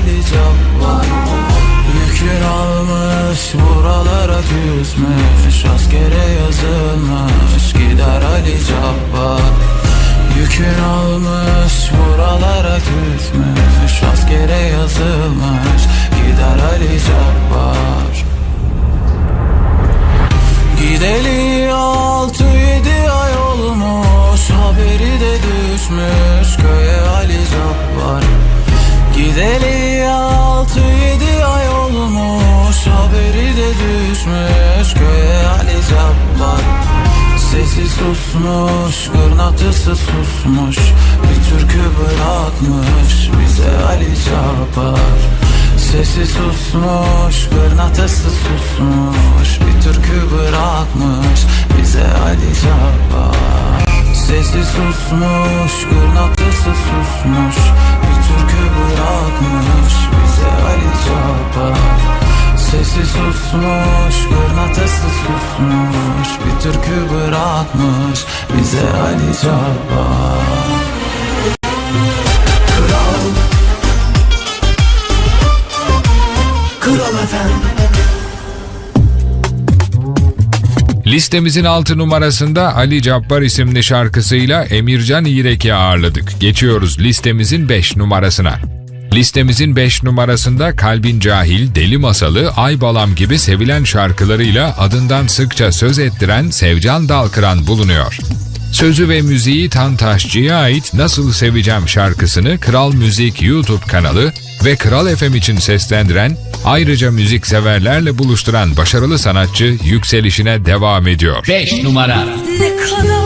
Ali Cabbar Yükün almış buralara küsmüş Askere yazılmış gider Ali Cabbar. Yükün almış buralara küsmüş Askere yazılmış gider Ali Cabbar. Gideli Cabbar Sesi susmuş, kırnatısı susmuş. Bir türkü bırakmış bize Ali Cabbar Sesi susmuş, kırnatısı susmuş. Bir türkü bırakmış bize Ali Cabbar Sesi susmuş, kırnatısı susmuş, kırnatısı susmuş Bir türkü bırakmış bize Ali Cabbar Kral Kral efendim Listemizin 6 numarasında Ali Cabbar isimli şarkısıyla Emircan İrek'i ağırladık. Geçiyoruz listemizin 5 numarasına. Listemizin 5 numarasında Kalbin Cahil, Deli Masalı, Ay Balam gibi sevilen şarkılarıyla adından sıkça söz ettiren Sevcan Dalkıran bulunuyor. Sözü ve müziği Tantaşçı'ya ait Nasıl Seveceğim şarkısını Kral Müzik YouTube kanalı ve Kral FM için seslendiren, ayrıca müzik severlerle buluşturan başarılı sanatçı yükselişine devam ediyor. 5 numara Ne kadar